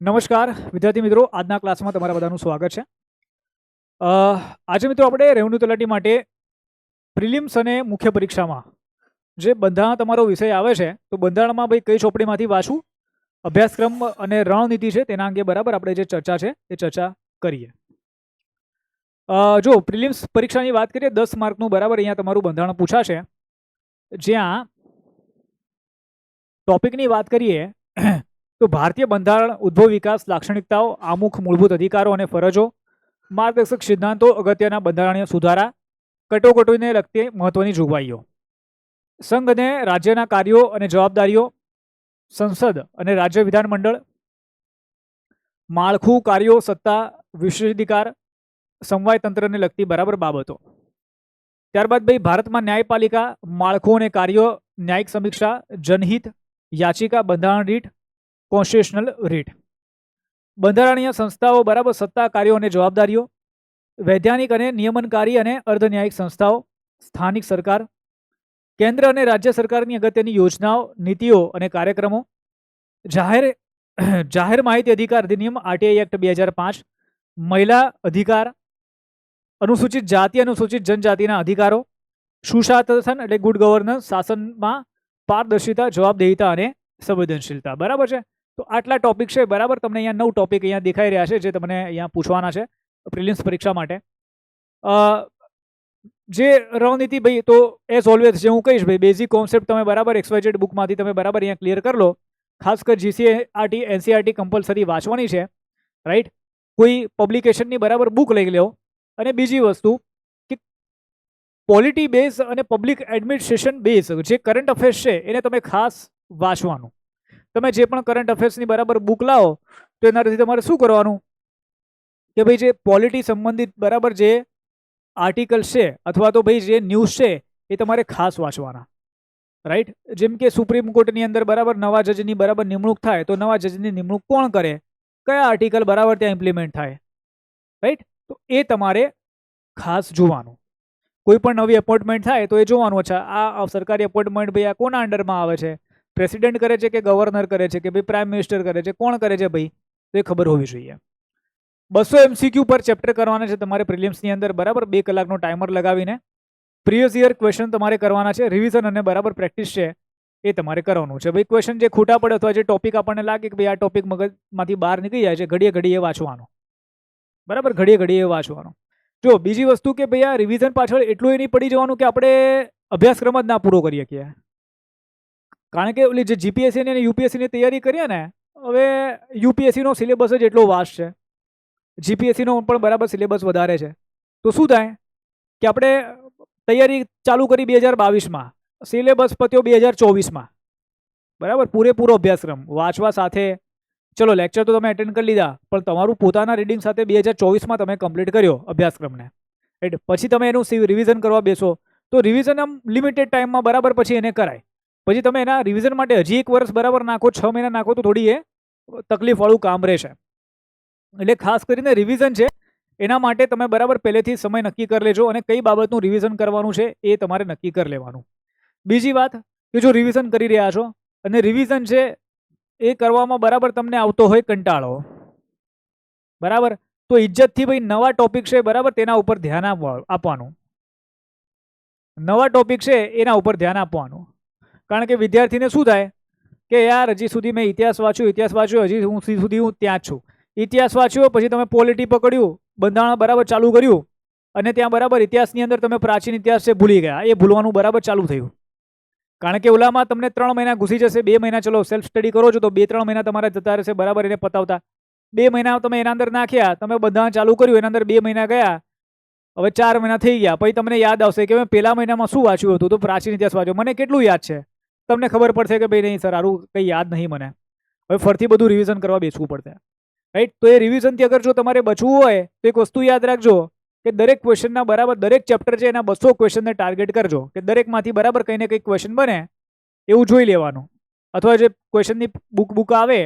નમસ્કાર, વિદ્યાર્થી મિત્રો. આજના ક્લાસમાં તમારા બધાનું સ્વાગત છે. આજે મિત્રો આપણે રેવન્યુ તલાટી માટે પ્રિલિમ્સ અને મુખ્ય પરીક્ષામાં જે બંધારણ તમારો વિષય આવે છે, તો બંધારણમાં ભાઈ કઈ ચોપડીમાંથી વાંચવું, અભ્યાસક્રમ અને રણનીતિ છે તેના અંગે બરાબર આપણે જે ચર્ચા છે એ ચર્ચા કરીએ. જો પ્રિલિમ્સ પરીક્ષાની વાત કરીએ, દસ માર્કનું બરાબર અહીંયા તમારું બંધારણ પૂછાશે. જ્યાં ટોપિકની વાત કરીએ તો ભારતીય બંધારણ, ઉદ્ભવ વિકાસ, લાક્ષણિકતાઓ, આમુખ, મૂળભૂત અધિકારો અને ફરજો, માર્ગદર્શક સિદ્ધાંતો, અગત્યના બંધારણીય સુધારા, કટોકટીને લગતી મહત્વની જોગવાઈઓ. સંઘ અને રાજ્યના કાર્યો અને જવાબદારીઓ, સંસદ અને રાજ્ય વિધાનમંડળ, માળખું કાર્યો, સત્તા, વિશેષાધિકાર સમવાય તંત્રને લગતી બરાબર બાબતો. ત્યારબાદ ભાઈ, ભારતમાં ન્યાયપાલિકા, માળખું અને કાર્યો, ન્યાયિક સમીક્ષા, જનહિત, યાચિકા, બંધારણ રીટ કોન્સ્ટિટ્યુશનલ રીટ. બંધારણીય સંસ્થાઓ બરાબર સત્તા, કાર્યો અને જવાબદારીઓ, વૈધાનિક અને નિયમનકારી અને અર્ધન્યાયિક સંસ્થાઓ, સ્થાનિક સરકાર, કેન્દ્ર અને રાજ્ય સરકારની અગત્યની યોજનાઓ, નીતિઓ અને કાર્યક્રમો, જાહેર જાહેર માહિતી અધિકાર અધિનિયમ આરટીઆઈ એક્ટ બે હજાર પાંચ, મહિલા અધિકાર, અનુસૂચિત જાતિ, અનુસૂચિત જનજાતિના અધિકારો, સુશાસન એટલે ગુડ ગવર્નન્સ શાસનમાં પારદર્શિતા, જવાબદેહિતા અને સંવેદનશીલતા. બરાબર છે? તો આટલા ટોપિક છે, બરાબર? તમને અહીંયા નવ ટોપિક અહીંયા દેખાઈ રહ્યા છે, જે તમને અહીંયા પૂછવાના છે પ્રિલિમ્સ પરીક્ષા માટે. જે રણનીતિ ભાઈ, તો એઝ ઓલવેઝ જે હું કહીશ ભાઈ બેઝિક કોન્સેપ્ટ તમે બરાબર એક્સવાઇઝેડ બુકમાંથી તમે બરાબર અહીંયા ક્લિયર કરી લો. ખાસ કરી જીસીઆરટી એનસીઆરટી કમ્પલસરી વાંચવાની છે રાઈટ કોઈ પબ્લિકેશનની બરાબર બુક લઈ લો અને બીજી વસ્તુ કે પોલિટી બેઝ અને પબ્લિક એડમિનિસ્ટ્રેશન બેઝ જે કરંટ અફેર્સ છે, એને તમે ખાસ વાંચવાનું. તમે જે પણ કરંટ અફેર્સની બરાબર બુક લાવો, તો એનાથી તમારે શું કરવાનું? કે ભાઈ જે પોલિટી સંબંધિત બરાબર જે આર્ટિકલ્સ છે, અથવા તો ભાઈ જે ન્યૂઝ છે, એ તમારે ખાસ વાંચવાના. રાઈટ જેમ કે સુપ્રીમ કોર્ટની અંદર બરાબર નવા જજની બરાબર નિમણૂક થાય, તો નવા જજની નિમણૂક કોણ કરે? કયા આર્ટિકલ બરાબર ત્યાં ઇમ્પ્લિમેન્ટ થાય? રાઈટ તો એ તમારે ખાસ જોવાનું. કોઈ પણ નવી એપોઇન્ટમેન્ટ થાય, તો એ જોવાનું. અચ્છા, આ સરકારી એપોઇન્ટમેન્ટ ભાઈ આ કોના અંડરમાં આવે છે? પ્રેસિડેન્ટ કરે છે કે ગવર્નર કરે છે કે ભાઈ પ્રાઇમ મિનિસ્ટર કરે છે? કોણ કરે છે ભાઈ? તો એ ખબર હોવી જોઈએ. બસો એમસીક્યુ પર ચેપ્ટર કરવાના છે તમારે પ્રિલિમ્સની અંદર, બરાબર? બે કલાકનો ટાઈમર લગાવીને. પ્રિવિયસ યર ક્વેશ્ચન તમારે કરવાના છે રિવિઝન અને બરાબર પ્રેક્ટિસ છે, એ તમારે કરવાનું છે. ભાઈ ક્વેશ્ચન જે ખોટા પડે અથવા જે ટોપિક આપણને લાગે કે ભાઈ આ ટોપિક મગજમાંથી બહાર નીકળી જાય છે, ઘડીએ ઘડીએ વાંચવાનો. બરાબર? ઘડીએ ઘડીએ વાંચવાનો. જો, બીજી વસ્તુ કે ભાઈ આ રિવિઝન પાછળ એટલું એ નહીં પડી જવાનું કે આપણે અભ્યાસક્રમ જ ના પૂરો કરી શકીએ. કારણ કે ઓલી જે જીપીએસસીની અને યુપીએસસીની તૈયારી કરીએ ને, હવે યુપીએસસીનો સિલેબસ જ એટલો વાસ છે. જીપીએસસીનો પણ બરાબર સિલેબસ વધારે છે. તો શું થાય કે આપણે તૈયારી ચાલુ કરી બે હજાર બાવીસમાં સિલેબસ પત્યો બે હજાર ચોવીસમાં. બરાબર? પૂરેપૂરો અભ્યાસક્રમ. વાંચવા સાથે. ચલો લેક્ચર તો તમે એટેન્ડ કરી લીધા, પણ તમારું પોતાના રીડિંગ સાથે બે હજાર ચોવીસમાં તમે કમ્પ્લીટ કર્યો અભ્યાસક્રમને. એટલે પછી તમે એનું રિવિઝન કરવા બેસો. તો રિવિઝન આમ લિમિટેડ ટાઈમમાં બરાબર પછી એને કરાય. પછી તમે એના રિવિઝન માટે હજી એક વર્ષ બરાબર નાખો, છ મહિના નાખો તો થોડી એ તકલીફવાળું કામ રહેશે. એટલે ખાસ કરીને રિવિઝન છે, એના માટે તમે બરાબર પહેલેથી સમય નક્કી કરી લેજો અને કઈ બાબતનું રિવિઝન કરવાનું છે એ તમારે નક્કી કરી લેવાનું. બીજી વાત કે જો રિવિઝન કરી રહ્યા છો અને રિવિઝન છે એ કરવામાં બરાબર તમને આવતો હોય કંટાળો. બરાબર? તો ઇજ્જતથી ભાઈ નવા ટોપિક છે બરાબર તેના ઉપર ધ્યાન આપવા આપવાનું. નવા ટોપિક છે એના ઉપર ધ્યાન આપવાનું. કારણ કે વિદ્યાર્થીને શું થાય કે યાર, હજી સુધી મેં ઇતિહાસ વાંચ્યો ઇતિહાસ વાંચ્યો, હજી હું સુધી હું ત્યાં છું. ઇતિહાસ વાંચ્યો, પછી તમે પોલિટી પકડ્યું, બંધારણ બરાબર ચાલુ કર્યું, અને ત્યાં બરાબર ઇતિહાસની અંદર તમે પ્રાચીન ઇતિહાસ છે, ભૂલી ગયા. એ ભૂલવાનું બરાબર ચાલુ થયું. કારણ કે ઓલામાં તમને ત્રણ મહિના ઘૂસી જશે, બે મહિના, ચલો સેલ્ફ સ્ટડી કરો છો, તો બે ત્રણ મહિના તમારા જતા રહેશે, બરાબર એને પતાવતા. બે મહિના તમે એના અંદર નાખ્યા, તમે બંધારણ ચાલુ કર્યું, એના અંદર બે મહિના ગયા, હવે ચાર મહિના થઈ ગયા, પછી તમને યાદ આવશે કે મેં પહેલા મહિનામાં શું વાંચ્યું હતું, તો પ્રાચીન ઇતિહાસ વાંચ્યો. મને કેટલું યાદ છે? તમને ખબર પડશે કે ભાઈ નહીં સર આરું કંઈ યાદ નહીં મને. હવે ફરથી બધું રિવિઝન કરવા બેસવું પડશે. રાઈટ તો એ રિવિઝનથી અગર જો તમારે બચવું હોય, તો એક વસ્તુ યાદ રાખજો કે દરેક ક્વેશ્ચનના બરાબર, દરેક ચેપ્ટર છે એના બસો ક્વેશ્ચનને ટાર્ગેટ કરજો કે દરેકમાંથી બરાબર કંઈ ને કંઈક ક્વેશ્ચન બને એવું જોઈ લેવાનું. અથવા જે ક્વેશ્ચનની બુક બુક આવે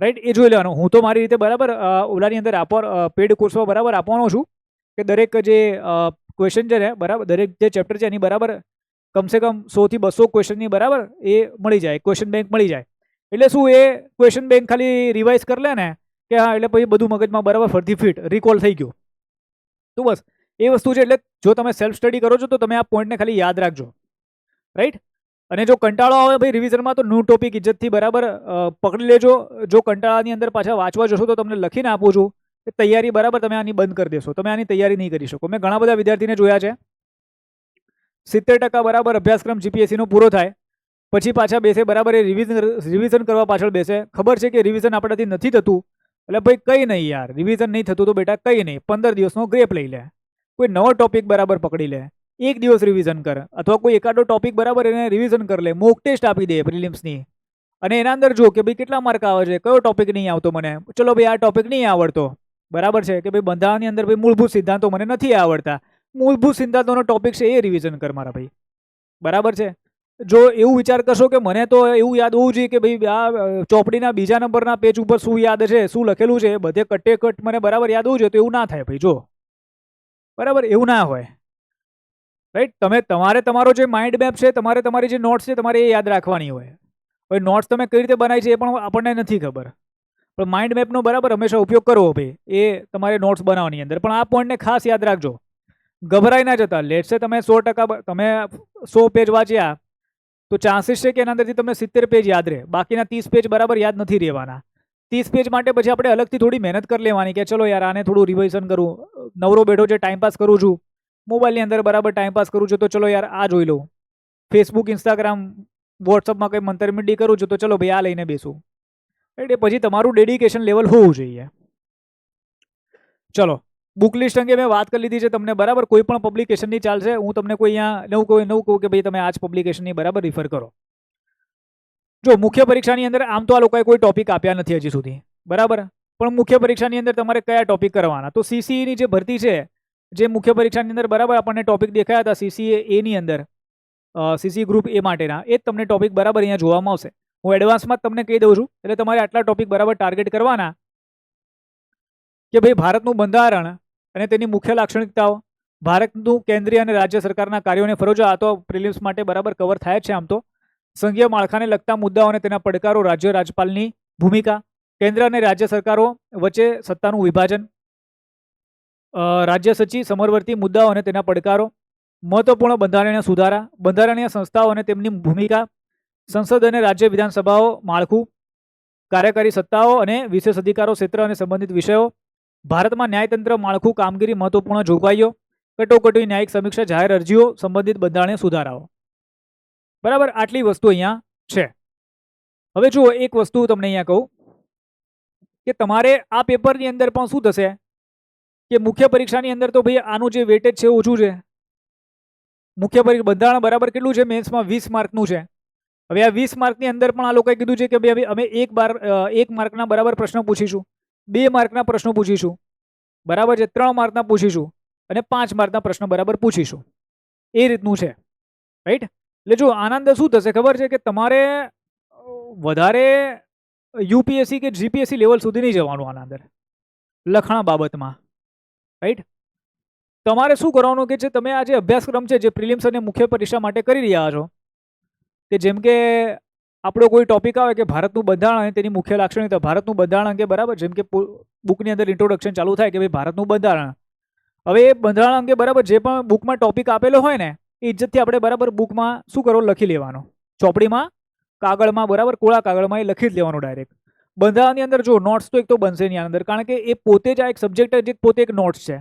રાઈટ એ જોઈ લેવાનું. હું તો મારી રીતે બરાબર ઓલાની અંદર આપવા પેડ કોર્સમાં બરાબર આપવાનો છું કે દરેક જે ક્વેશ્ચન છે ને બરાબર, દરેક જે ચેપ્ટર છે એની બરાબર કમસે કમ સોથી બસો ક્વેશ્ચનની બરાબર એ મળી જાય ક્વેશ્ચન બેંક મળી જાય. એટલે શું એ ક્વેશ્ચન બેંક ખાલી રિવાઇઝ કરી લે ને કે હા, એટલે પછી બધું મગજમાં બરાબર ફરતી ફિટ રિકોલ થઈ ગયું. તો બસ, એ વસ્તુ છે એટલે જો તમે સેલ્ફ સ્ટડી કરો છો તો તમે આ પોઈન્ટને ખાલી યાદ રાખજો. રાઈટ અને જો કંટાળો આવે ભાઈ રિવિઝનમાં તો ન્યૂ ટોપિક ઇજ્જતથી બરાબર પકડી લેજો. જો કંટાળાની અંદર પાછા વાંચવા જશો તો તમને લખીને આપું છું. તૈયારી બરાબર તમે આની બંધ કરી દેશો. તમે આની તૈયારી નહીં કરી શકો. મેં ઘણા બધા વિદ્યાર્થીને જોયા છે. સિત્તેર ટકા બરાબર અભ્યાસક્રમ જીપીએસસીનો પૂરો થાય. પછી પાછા બેસે, બરાબર એ રિવિઝન રિવિઝન કરવા પાછળ બેસે. ખબર છે કે રિવિઝન આપણાથી નથી થતું? એટલે ભાઈ કંઈ નહીં યાર રિવિઝન નહીં થતું તો બેટા કંઈ નહીં. પંદર દિવસનો ગ્રેપ લઈ લે. કોઈ નવો ટોપિક બરાબર પકડી લે. એક દિવસ રિવિઝન કર. અથવા કોઈ એકાદો ટોપિક બરાબર એને રિવિઝન કરી લે. મોક ટેસ્ટ આપી દે પ્રિલિમ્સની અને એના અંદર જો કે ભાઈ કેટલા માર્ક આવે છે? કયો ટોપિક નહીં આવતો મને? ચલો ભાઈ આ ટોપિક નહીં આવડતો. બરાબર છે કે ભાઈ બંધારણની અંદર ભાઈ મૂળભૂત સિદ્ધાંતો મને નથી આવડતા. મૂળભૂત સિદ્ધાંતોનો ટોપિક છે એ રિવિઝન કર મારા ભાઈ. બરાબર છે? જો એવું વિચાર કરશો કે મને તો એવું યાદ હોવું જોઈએ કે ભાઈ, આ ચોપડીના બીજા નંબરના પેજ ઉપર શું યાદ છે, શું લખેલું છે બધે કટ્ટે કટ મને બરાબર યાદ હોવું જોઈએ તો એવું ના થાય ભાઈ, જો. બરાબર? એવું ના હોય. રાઈટ તમે, તમારે તમારો જે માઇન્ડ મેપ છે, તમારે તમારી જે નોટ્સ છે, તમારે એ યાદ રાખવાની હોય. હવે નોટ્સ તમે કઈ રીતે બનાવી છે એ પણ આપણને નથી ખબર. પણ માઇન્ડ મેપનો બરાબર હંમેશા ઉપયોગ કરવો ભાઈ, એ તમારે નોટ્સ બનાવવાની અંદર. પણ આ પોઈન્ટને ખાસ યાદ રાખજો. ગભરાઈ ના જતા. લેટ છે તમે સો ટકા તમે સો પેજ વાંચ્યા, તો ચાન્સીસ છે કે એના અંદરથી તમને સિત્તેર પેજ યાદ રહે? બાકીના ત્રીસ પેજ બરાબર યાદ નથી રહેવાના. ત્રીસ પેજ માટે પછી આપણે અલગથી થોડી મહેનત કરી લેવાની કે ચલો યાર, આને થોડું રિવિઝન કરું. નવરો બેઠો છે ટાઈમપાસ કરું છું. મોબાઈલની અંદર બરાબર ટાઈમપાસ કરું છું, તો ચલો યાર, આ જોઈ લઉં. ફેસબુક ઇન્સ્ટાગ્રામ વોટ્સઅપમાં કંઈ મંતરમિંડી કરું છું, તો ચલો ભાઈ, આ લઈને બેસું. એટલે પછી તમારું ડેડિકેશન લેવલ હોવું જોઈએ. ચલો. બુક લિસ્ટ અંગે મેં વાત કરી લીધી છે. તમને બરાબર કોઈ પણ પબ્લિકેશનની ચાલશે. હું તમને કોઈ અહીંયા નવું કોઈ નવું કહું કે ભાઈ તમે આ જ પબ્લિકેશનની બરાબર રિફર કરો. જો મુખ્ય પરીક્ષાની અંદર આમ તો આ લોકોએ કોઈ ટોપિક આપ્યા નથી હજી સુધી. બરાબર? પણ મુખ્ય પરીક્ષાની અંદર તમારે કયા ટોપિક કરવાના? તો સીસીઈની જે ભરતી છે, જે મુખ્ય પરીક્ષાની અંદર બરાબર આપણને ટોપિક દેખાયા હતા સીસીએ એની અંદર. સીસી ગ્રુપ એ માટેના. એ જ તમને ટોપિક બરાબર અહીંયા જોવામાં આવશે. હું એડવાન્સમાં જ તમને કહી દઉં છું. એટલે તમારે આટલા ટોપિક બરાબર ટાર્ગેટ કરવાના. કે ભાઈ ભારતનું બંધારણ અને તેની મુખ્ય લાક્ષણિકતાઓ. ભારતનું કેન્દ્રીય અને રાજ્ય સરકારના કાર્યોને ફરજો, આ તો પ્રિલિમ્સ માટે બરાબર કવર થાય છે આમ તો. સંઘીય માળખાને લગતા મુદ્દાઓ અને તેના પડકારો, રાજ્ય રાજ્યપાલની ભૂમિકા, કેન્દ્ર અને રાજ્ય સરકારો વચ્ચે સત્તાનું વિભાજન રાજ્ય સચિવ સમરવર્તી મુદ્દાઓ અને તેના પડકારો, મહત્વપૂર્ણ બંધારણીય સુધારા, બંધારણીય સંસ્થાઓ અને તેમની ભૂમિકા, સંસદ અને રાજ્ય વિધાનસભાઓ, માળખું, કાર્યકારી સત્તાઓ અને વિશેષ અધિકારો ક્ષેત્ર અને સંબંધિત વિષયો ભારતમાં ન્યાયતંત્ર માળખું કામગીરી મહત્વપૂર્ણ જોગવાઈઓ, કટોકટી ન્યાયિક સમીક્ષા જાહેર અરજીઓ સંબંધિત બંધારણીય સુધારાઓ. બરાબર, આટલી વસ્તુ અહીંયા છે. હવે જુઓ, એક વસ્તુ તમને અહીંયા કહું કે તમારે આ પેપરની અંદર પણ શું થશે? કે મુખ્ય પરીક્ષાની અંદર તો ભાઈ આનું જે વેટેજ છે ઓછું છે. મુખ્ય પરીક્ષા બંધારણ બરાબર કેટલું છે? મેન્સમાં વીસ માર્કનું છે. હવે આ વીસ માર્કની અંદર પણ આ લોકોએ કીધું છે કે ભાઈ અમે એક બાર એક માર્કના બરાબર પ્રશ્ન પૂછીશું. બે માર્કના પ્રશ્નો પૂછીશું. બરાબર છે? ત્રણ માર્કના પૂછીશું અને પાંચ માર્કના પ્રશ્નો બરાબર પૂછીશું. એ રીતનું છે. રાઈટ એટલે જો આનંદ શું થશે? ખબર છે કે તમારે વધારે યુપીએસસી કે જીપીએસસી લેવલ સુધી નહીં જવાનું આના અંદર. લખાણ બાબતમાં. રાઈટ તમારે શું કરવાનું કે જે તમે આ જે અભ્યાસક્રમ છે, જે પ્રિલિમ્સ અને મુખ્ય પરીક્ષા માટે કરી રહ્યા છો, કે જેમ કે આપણો કોઈ ટોપિક આવે કે ભારતનું બંધારણ અને તેની મુખ્ય લાક્ષણિકતા, ભારતનું બંધારણ અંગે બરાબર? જેમ કે બુકની અંદર ઇન્ટ્રોડક્શન ચાલુ થાય કે ભાઈ ભારતનું બંધારણ. હવે એ બંધારણ અંગે બરાબર જે પણ બુકમાં ટોપિક આપેલો હોય ને, એ ઇજ્જતથી આપણે બરાબર બુકમાં શું કરો લખી લેવાનો. ચોપડીમાં, કાગળમાં બરાબર, કોળા કાગળમાં એ લખી જ લેવાનું ડાયરેક્ટ બંધારણની અંદર જો નોટ્સ તો એક તો બનશે નહીં આની અંદર, કારણ કે એ પોતે જ આ એક સબ્જેક્ટ જ પોતે એક નોટ્સ છે.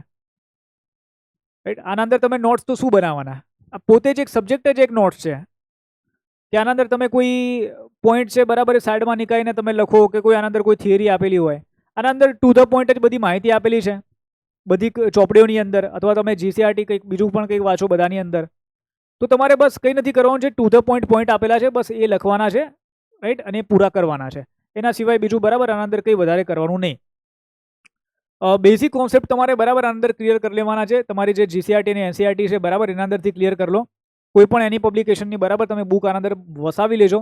રાઈટ આના અંદર તમે નોટ્સ તો શું બનાવવાના? આ પોતે જ એક સબ્જેક્ટ જ એક નોટ્સ છે. ત્યાંના અંદર તમે કોઈ પોઈન્ટ છે બરાબર એ સાઈડમાં નીકાળીને તમે લખો કે કોઈ આના અંદર કોઈ થિયરી આપેલી હોય. આના અંદર ટુ ધ પોઈન્ટ જ બધી માહિતી આપેલી છે. બધી ચોપડીઓની અંદર અથવા તમે જીસીઆરટી કંઈક બીજું પણ કંઈક વાંચો બધાની અંદર. તો તમારે બસ કંઈ નથી કરવાનું છે ટુ ધ પોઈન્ટ પોઈન્ટ આપેલા છે, બસ એ લખવાના છે રાઈટ અને પૂરા કરવાના છે. એના સિવાય બીજું બરાબર આના અંદર કંઈ વધારે કરવાનું નહીં. બેઝિક કોન્સેપ્ટ તમારે બરાબર આના અંદર ક્લિયર કરી લેવાના છે. તમારી જે જીસીઆરટી અને એનસીઆરટી છે, બરાબર એના અંદરથી ક્લિયર કરી લો. કોઈ પણ એની પબ્લિકેશનની બરાબર તમે બુક આના અંદર વસાવી લેજો.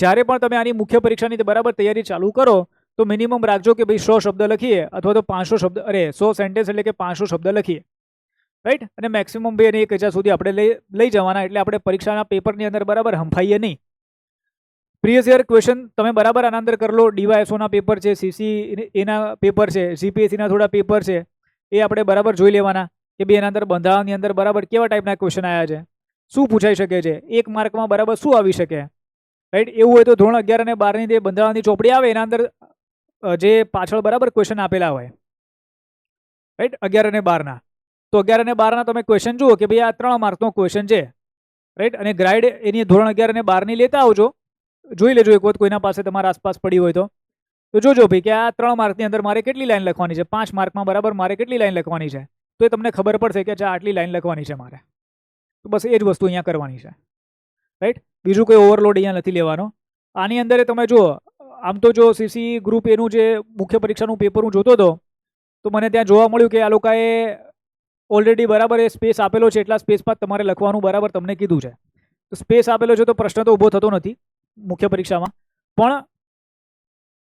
જ્યારે પણ તમે આની મુખ્ય પરીક્ષાની બરાબર તૈયારી ચાલુ કરો, તો મિનિમમ રાખજો કે ભાઈ સો શબ્દ લખીએ અથવા તો પાંચસો શબ્દ, અરે, સો સેન્ટેન્સ એટલે કે પાંચસો શબ્દ લખીએ. રાઈટ અને મેક્સિમમ બે અને એક હજાર સુધી આપણે લઈ લઈ જવાના, એટલે આપણે પરીક્ષાના પેપરની અંદર બરાબર હંફાઈએ નહીં. પ્રીવિયસ યર ક્વેશ્ચન તમે બરાબર આના અંદર કરી લો. ડીવાયએસઓના પેપર છે સીસી એના પેપર છે જીપીએસસીના થોડા પેપર છે, એ આપણે બરાબર જોઈ લેવાના. કે બે એના અંદર બંધારણની અંદર બરાબર કેવા ટાઈપના ક્વેશ્ચન આવ્યા છે? શું પૂછાઈ શકે છે? એક માર્કમાં બરાબર શું આવી શકે? રાઈટ એવું હોય તો ધોરણ અગિયાર અને બારની જે બંધારણની ચોપડી આવે, એના અંદર જે પાછળ બરાબર ક્વેશ્ચન આપેલા હોય. રાઈટ અગિયાર અને બારના. તો અગિયાર અને બારના તમે ક્વેશ્ચન જુઓ કે ભાઈ આ ત્રણ માર્કનો ક્વેશ્ચન છે. રાઈટ અને ગ્રાઇડ એની ધોરણ અગિયાર અને બારની લેતા આવજો. જોઈ લેજો એક વખત કોઈના પાસે તમારા આસપાસ પડી હોય તો. તો જોજો ભાઈ કે આ ત્રણ માર્કની અંદર મારે કેટલી લાઈન લખવાની છે? પાંચ માર્કમાં બરાબર મારે કેટલી લાઈન લખવાની છે? તો એ તમને ખબર પડશે કે અચ્છા, આટલી લાઈન લખવાની છે મારે. તો બસ એ જ વસ્તુ અહીંયા કરવાની છે. રાઈટ બીજું કોઈ ઓવરલોડ અહીંયા નથી લેવાનો. આની અંદર તમે જુઓ, આમ તો જો સીસી ગ્રુપ એનું જે મુખ્ય પરીક્ષાનું પેપર હું જોતો હતો, તો મને ત્યાં જોવા મળ્યું કે આ લોકોએ ઓલરેડી બરાબર એ સ્પેસ આપેલો છે, એટલા સ્પેસમાં જ તમારે લખવાનું બરાબર તમને કીધું છે. સ્પેસ આપેલો છે તો પ્રશ્ન તો ઊભો થતો નથી મુખ્ય પરીક્ષામાં. પણ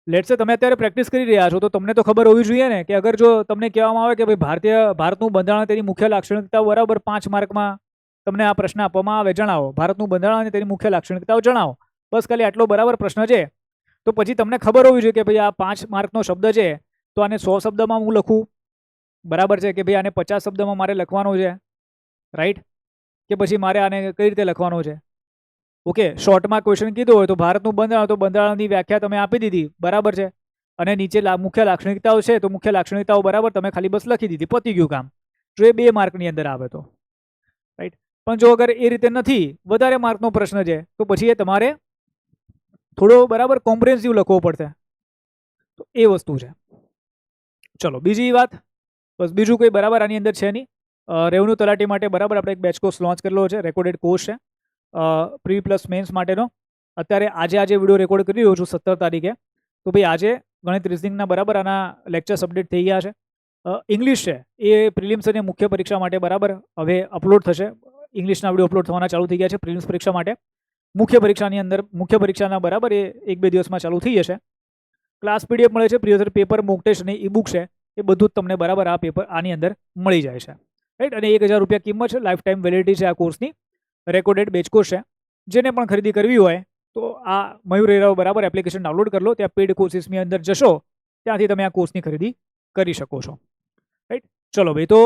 લેટ્સે તમે અત્યારે પ્રેક્ટિસ કરી રહ્યા છો, તો તમને તો ખબર હોવી જોઈએ ને કે અગર જો તમને કહેવામાં આવે કે ભાઈ ભારતીય, ભારતનું બંધારણ તેની મુખ્ય લાક્ષણિકતાઓ બરાબર પાંચ માર્કમાં તમને આ પ્રશ્ન આપવામાં આવે, જણાવો. ભારતનું બંધારણ અને તેની મુખ્ય લાક્ષણિકતાઓ જણાવો. બસ ખાલી આટલો બરાબર પ્રશ્ન છે. તો પછી તમને ખબર હોવી જોઈએ કે ભાઈ આ પાંચ માર્કનો શબ્દ છે, તો આને સો શબ્દમાં હું લખું? બરાબર છે કે ભાઈ આને પચાસ શબ્દમાં મારે લખવાનું છે? રાઈટ કે પછી મારે આને કઈ રીતે લખવાનો છે? ઓકે, શોર્ટમાં ક્વેશ્ચન કીધું હોય તો ભારતનું બંધારણ, તો બંધારણની વ્યાખ્યા તમે આપી દીધી. બરાબર છે? અને નીચે મુખ્ય લાક્ષણિકતાઓ છે, તો મુખ્ય લાક્ષણિકતાઓ બરાબર તમે ખાલી બસ લખી દીધી, પતી ગયું કામ. જો એ બે માર્કની અંદર આવે તો. રાઈટ પણ જો અગર એ રીતે નથી, વધારે માર્કનો પ્રશ્ન છે, તો પછી એ તમારે થોડો બરાબર કોમ્પ્રિહેન્સિવ લખવો પડશે. તો એ વસ્તુ છે. ચલો, બીજી વાત. બસ બીજું કોઈ બરાબર આની અંદર છે નહીં. રેવન્યુ તલાટી માટે બરાબર આપણે એક બેચ કોર્સ લોન્ચ કરેલો છે રેકોર્ડેડ કોર્સ છે. પ્રી પ્લસ મેન્સ માટેનો. અત્યારે આજે આજે વીડિયો રેકોર્ડ કરી રહ્યો છું સત્તર તારીખે. તો ભાઈ આજે ગણિત રિઝનિંગના બરાબર આના લેક્ચર્સ અપડેટ થઈ ગયા છે. ઇંગ્લિશ છે. એ પ્રિલિમ્સ અને મુખ્ય પરીક્ષા માટે બરાબર હવે અપલોડ થશે. ઇંગ્લિશના વીડિયો અપલોડ થવાના ચાલુ થઈ ગયા છે પ્રિલિમ્સ પરીક્ષા માટે. મુખ્ય પરીક્ષાની અંદર, મુખ્ય પરીક્ષાના બરાબર એ એક બે દિવસમાં ચાલુ થઈ જશે. ક્લાસ પીડીએફ મળે છે પ્રિયર પેપર મોક ટેસ્ટ અને ઈ બુક છે. એ બધું જ તમને બરાબર આ પેપર આની અંદર મળી જાય છે. રાઈટ અને એક હજાર રૂપિયા કિંમત છે લાઈફ ટાઈમ વેલિડિટી છે આ કોર્સની રેકોર્ડેડ બેચ કોર્સ છે, જેને પણ ખરીદી કરવી હોય, તો આ મયુર એરાઓ બરાબર એપ્લિકેશન ડાઉનલોડ કરી લો, ત્યાં પેડ કોર્સિસની અંદર જશો, ત્યાંથી તમે આ કોર્સની ખરીદી કરી શકો છો. રાઈટ ચલો ભાઈ, તો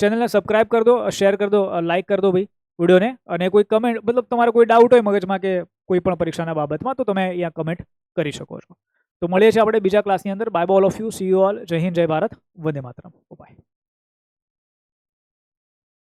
ચેનલને સબસ્ક્રાઇબ કરી દો શેર કરી દો લાઇક કરી દો ભાઈ વિડીયોને, અને કોઈ કમેન્ટ મતલબ તમારો કોઈ ડાઉટ હોય મગજમાં કે કોઈ પણ પરીક્ષાના બાબતમાં, તો તમે અહીંયા કમેન્ટ કરી શકો છો. તો મળીએ છીએ આપણે બીજા ક્લાસની અંદર. Bye all of you see you all જય હિન્દ, જય ભારત. વંદે માતરમ. બાય